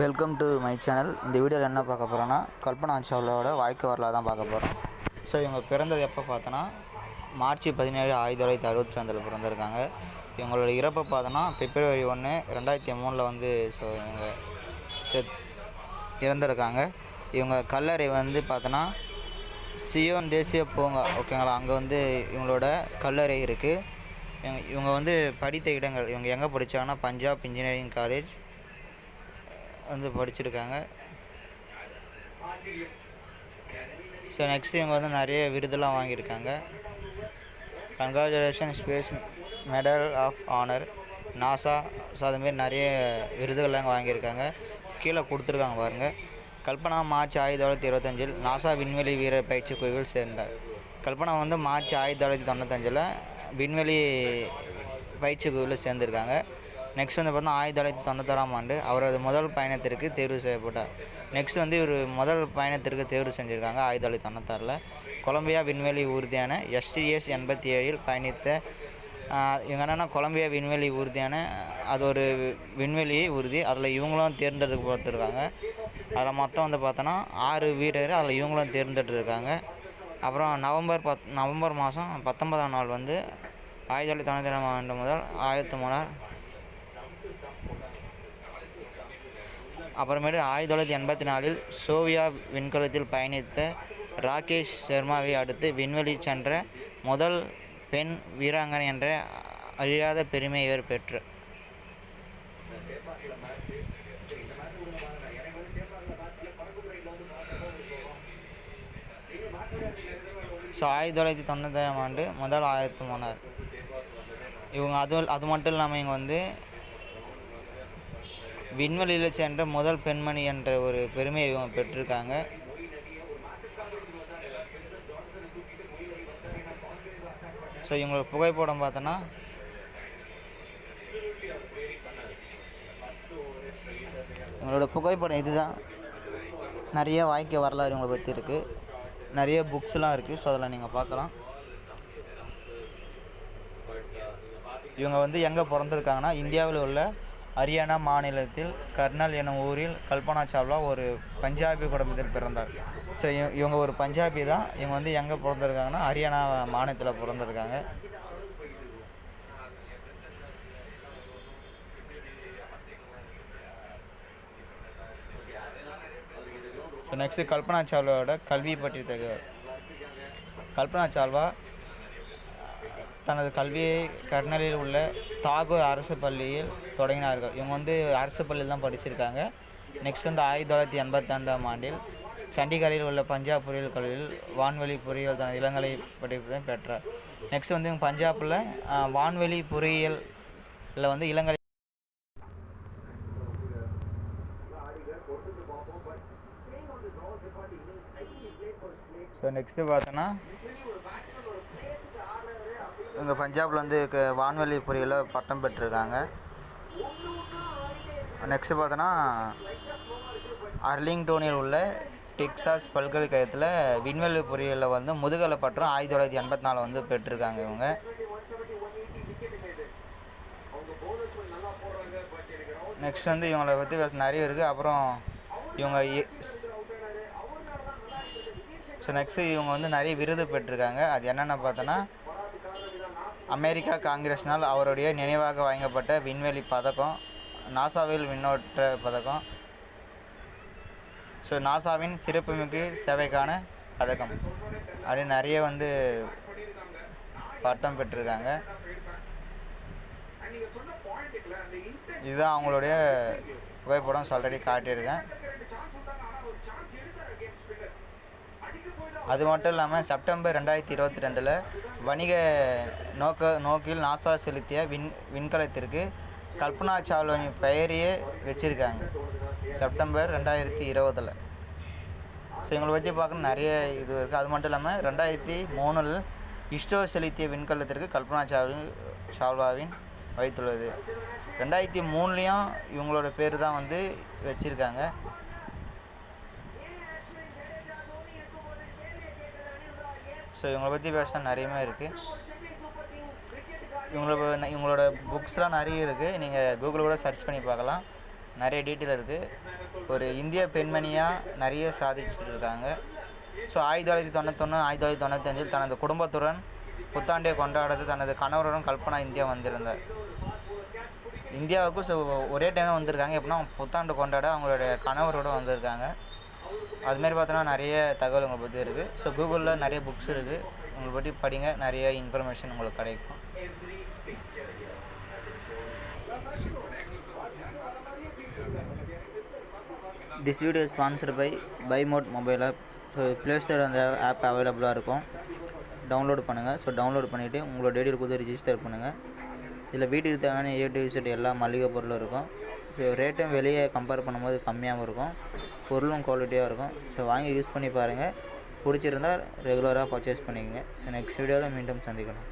Welcome to my channel இந்த வீடியோவில் என்ன பார்க்க போகிறோன்னா கல்பனா சாவ்லாவோட வாழ்க்கை வரலாறு தான் பார்க்க போகிறோம் ஸோ இவங்க பிறந்தது எப்போ பார்த்தோன்னா மார்ச் பதினேழு ஆயிரத்தி தொள்ளாயிரத்தி அறுபத்தி ரெண்டில் பிறந்திருக்காங்க. இவங்களோட இறப்பை பார்த்தோன்னா பிப்ரவரி ஒன்று ரெண்டாயிரத்தி மூணில் வந்து ஸோ இவங்க செத் இறந்துருக்காங்க. இவங்க கல்லறை வந்து பார்த்தோன்னா சியோன் தேசிய பூங்கா ஓகேங்களா அங்கே வந்து இவங்களோட கல்லறை இருக்குது இவங்க இவங்க வந்து படித்த இடங்கள் இவங்க எங்கே படித்தாங்கன்னா பஞ்சாப் இன்ஜினியரிங் காலேஜ் வந்து படிச்சிருக்காங்க. ஸோ நெக்ஸ்ட் இவங்க வந்து நிறைய விருதெல்லாம் வாங்கியிருக்காங்க. Congratulation space medal of honour NASA so அதுமாரி நிறைய விருதுகள்லாம் வாங்கியிருக்காங்க. கீழே கொடுத்துருக்காங்க பாருங்கள் கல்பனா மார்ச் ஆயிரத்தி தொள்ளாயிரத்தி இருபத்தஞ்சில் நாசா விண்வெளி வீரர் பயிற்சி குழுவில் சேர்ந்தார். கல்பனா வந்து மார்ச் ஆயிரத்தி தொள்ளாயிரத்தி தொண்ணூத்தஞ்சில் விண்வெளி பயிற்சிக்குள்ளே சேர்ந்துருக்காங்க. நெக்ஸ்ட் வந்து பார்த்தா ஆயிரத்தி தொள்ளாயிரத்தி தொண்ணூத்தாறாம் ஆண்டு அவரது முதல் பயணத்திற்கு தேர்வு செய்யப்பட்டார். நெக்ஸ்ட் வந்து இவர் முதல் பயணத்திற்கு தேர்வு செஞ்சுருக்காங்க ஆயிரத்தி தொள்ளாயிரத்தி தொண்ணூத்தாறில். கொலம்பியா விண்வெளி ஊர்தியான எஸ்டிஎஸ் எண்பத்தி ஏழில் பயணித்த இவங்க என்னென்னா கொலம்பியா விண்வெளி ஊர்தியான அது ஒரு விண்வெளி ஊர்தி அதில் இவங்களும் தேர்ந்தெடுக்கப்பட்டிருக்காங்க. அதில் மொத்தம் வந்து பார்த்தோன்னா ஆறு வீரர் அதில் இவங்களும் தேர்ந்தெடுத்திருக்காங்க. அப்புறம் நவம்பர் பத் நவம்பர் மாதம் பத்தொன்பதாம் நாள் வந்து ஆயிரத்தி தொள்ளாயிரத்தி தொண்ணூற்றி ஏழாம் ஆண்டு முதல் ஆயிரத்தி மூணார் அப்புறமேட்டு ஆயிரத்தி தொள்ளாயிரத்தி எண்பத்தி நாலில் சோவியா விண்கலத்தில் பயணித்த ராகேஷ் சர்மாவை அடுத்து விண்வெளி சென்ற முதல் பெண் வீராங்கனை என்ற அழியாத பெருமை இவர் பெற்று ஸோ ஆயிரத்தி தொள்ளாயிரத்தி தொண்ணூத்தாயிரம் ஆண்டு முதல் ஆயிரத்து மூணார் இவங்க அது அது மட்டும் இல்லாமல் இவங்க வந்து விண்வெளியில் சென்ற முதல் பெண்மணி என்ற ஒரு பெருமையை இவங்க பெற்றிருக்காங்க. ஸோ இவங்களோட புகைப்படம் பார்த்தோன்னா இவங்களோட புகைப்படம் இதுதான். நிறைய வாழ்க்கை வரலாறு இவங்களை பற்றி இருக்குது நிறைய புக்ஸ்லாம் இருக்குது ஸோ அதில் நீங்கள் பார்க்கலாம். இவங்க வந்து எங்கே பிறந்திருக்காங்கன்னா இந்தியாவில் உள்ள ஹரியானா மாநிலத்தில் கர்னல் எனும் ஊரில் கல்பனா சாவ்லா ஒரு பஞ்சாபி குடும்பத்தில் பிறந்தார். ஸோ இவங்க ஒரு பஞ்சாபி தான். இவங்க வந்து எங்கே பிறந்திருக்காங்கன்னா ஹரியானா மாநிலத்தில் பிறந்திருக்காங்க. ஸோ நெக்ஸ்ட்டு கல்பனா சாவ்லாவோட கல்வி பற்றி தகவல் கல்பனா சாவ்லா தனது கல்வியை கர்னலில் உள்ள தாகூர் அரசு பள்ளியில் தொடங்கினார்கள். இவங்க வந்து அரசு பள்ளியில் தான் படிச்சிருக்காங்க. நெக்ஸ்ட் வந்து ஆயிரத்தி தொள்ளாயிரத்தி எண்பத்தாண்டாம் ஆண்டில் சண்டிகரில் உள்ள பஞ்சாப் பொறியியல் கல்லூரியில் வான்வெளி பொறியியல் தனது இளங்கலை படிப்பை பெற்றார். நெக்ஸ்ட் வந்து இவங்க பஞ்சாபில் வான்வெளி பொறியியலில் வந்து இளங்கலை ஸோ நெக்ஸ்ட்டு பார்த்தோன்னா இங்கே பஞ்சாபில் வந்து க- வான்வெளி பொறியியலில் பட்டம் பெற்றிருக்காங்க. நெக்ஸ்ட்டு பார்த்தோன்னா அர்லிங்டோனில் உள்ள டெக்சாஸ் பல்கலைக்கழகத்தில் விண்வெளி பொறியியலில் வந்து முதுகலை பட்டம் ஆயிரத்தி தொள்ளாயிரத்தி எண்பத்தி நாலு வந்து பெற்றிருக்காங்க இவங்க. நெக்ஸ்ட் வந்து இவங்களை பற்றி நிறைய இருக்குது அப்புறம் இவங்க ஸோ நெக்ஸ்ட்டு இவங்க வந்து நிறைய விருது பெற்றிருக்காங்க. அது என்னென்ன பார்த்தோன்னா அமெரிக்கா காங்கிரஸ்னால் அவருடைய நினைவாக வழங்கப்பட்ட விண்வெளி பதக்கம் நாசாவில் விண்ணோட்ட பதக்கம். ஸோ நாசாவின் சிறப்புமிகு சேவைக்கான பதக்கம். அப்படின்னு நிறைய வந்து பட்டம் பெற்றிருக்காங்க. இதுதான் அவங்களுடைய புகைப்படம் ஆல்ரெடி காட்டியிருக்கேன். அது மட்டும் இல்லாமல் செப்டம்பர் ரெண்டாயிரத்தி இருபத்தி ரெண்டில் வணிக நோக்க நோக்கில் நாசா செலுத்திய விண் விண்கலத்திற்கு கல்பனா சாவ்லாவின் பெயரையே வச்சுருக்காங்க. செப்டம்பர் ரெண்டாயிரத்தி இருபதில். ஸோ இவங்களை பற்றி பார்க்க நிறைய இது இருக்குது அது மட்டும் இல்லாமல் ரெண்டாயிரத்தி மூணில் இஸ்ரோ செலுத்திய விண்கலத்திற்கு கல்பனா சாவ்லின் சாவ்லாவின் வைத்துள்ளது. ரெண்டாயிரத்தி மூணுலேயும் இவங்களோட பேர் தான் வந்து வச்சுருக்காங்க. ஸோ இவங்களை பற்றி பேச நிறையவே இருக்குது இவங்களோட இவங்களோட புக்ஸ்லாம் நிறைய இருக்குது நீங்கள் கூகுள் கூட சர்ச் பண்ணி பார்க்கலாம். நிறைய டீட்டெயில் இருக்குது ஒரு இந்திய பெண்மணியாக நிறைய சாதிச்சுட்டு இருக்காங்க. ஸோ ஆயிரத்தி தொள்ளாயிரத்தி தொண்ணூத்தொன்று ஆயிரத்தி தொள்ளாயிரத்தி தொண்ணூத்தஞ்சில் தனது குடும்பத்துடன் புத்தாண்டை கொண்டாடுறது தனது கணவருடன் கல்பனா இந்தியா வந்திருந்தார். இந்தியாவுக்கு ஸோ ஒரே டைம் தான் வந்திருக்காங்க. எப்படின்னா புத்தாண்டு கொண்டாட அவங்களுடைய கணவரோட வந்திருக்காங்க. அதுமாரி பார்த்தோன்னா நிறைய தகவல் உங்களை பற்றி இருக்குது ஸோ கூகுளில் நிறைய புக்ஸ் இருக்குது உங்களை பற்றி படிங்க. நிறைய இன்ஃபர்மேஷன் உங்களுக்கு கிடைக்கும். This video sponsor by by mod mobile app so play store அந்த ஆப் அவைலபிளாக இருக்கும். டவுன்லோட் பண்ணுங்கள் ஸோ டவுன்லோட் பண்ணிவிட்டு உங்களோட டேட்டில் கொடுத்து ரிஜிஸ்டர் பண்ணுங்கள் இதில் வீட்டுக்கு தேவையான ஏ டு இசட் எல்லா மளிகை பொருளும் இருக்கும். ஸோ ரேட்டும் வெளியே கம்பேர் பண்ணும்போது கம்மியாகவும் இருக்கும். பொருளும் குவாலிட்டியாக இருக்கும். ஸோ வாங்கி யூஸ் பண்ணி பாருங்கள் பிடிச்சிருந்தால் ரெகுலராக பர்ச்சேஸ் பண்ணிக்கோங்க. ஸோ நெக்ஸ்ட் வீடியோவில் மீண்டும் சந்திக்கலாம்.